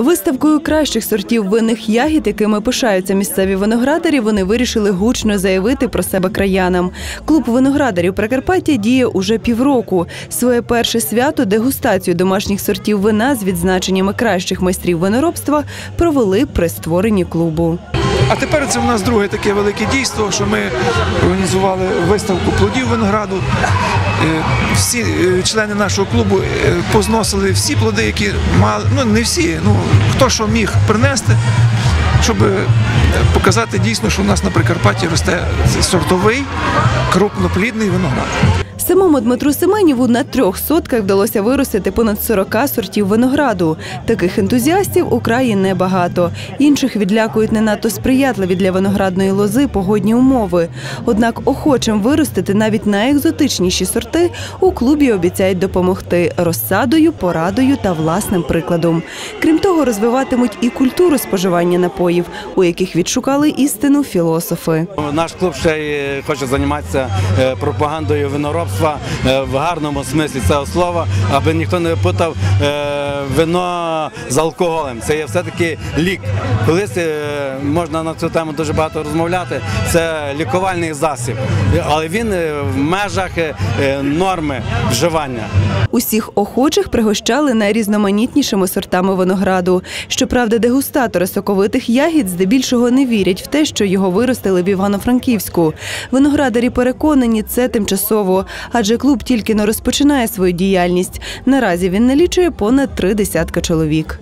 Виставкою кращих сортів винних ягід, якими пишаються місцеві виноградарі, вони вирішили гучно заявити про себе краянам. Клуб виноградарів Прикарпаття діє уже півроку. Своє перше свято дегустацію домашніх сортів вина з відзначеннями кращих майстрів виноробства провели при створенні клубу. А тепер це в нас друге таке велике дійство, що ми організували виставку плодів винограду. Е, Всі е, члени нашого клубу е, позносили всі плоди, які мали, ну не всі, ну хто що міг принести, щоб показати дійсно, що у нас на Прикарпатті росте сортовий крупноплідний виноград. Самому Дмитру Семеніву на трьох сотках вдалося виростити понад 40 сортів винограду. Таких ентузіастів у краї небагато. Інших відлякують не надто сприятливі для виноградної лози погодні умови. Однак охочим виростити навіть найекзотичніші сорти у клубі обіцяють допомогти розсадою, порадою та власним прикладом. Крім того, розвиватимуть і культуру споживання напоїв, у яких відшукали істину філософи. Наш клуб ще хоче займатися е, пропагандою виноробства в гарному смислі цього слова, аби ніхто не випутав е, вино з алкоголем. Це є все-таки лік. Колись е, можна на цю тему дуже багато розмовляти. Це лікувальний засіб, але він е, в межах е, норми вживання. Усіх охочих пригощали найрізноманітнішими сортами винограду. Щоправда, дегустатори соковитих ягід здебільшого не вірять в те, що його виростили в Івано-Франківську. Виноградарі переконані, це тимчасово, адже клуб тільки но розпочинає свою діяльність. Наразі він налічує понад три десятка чоловік.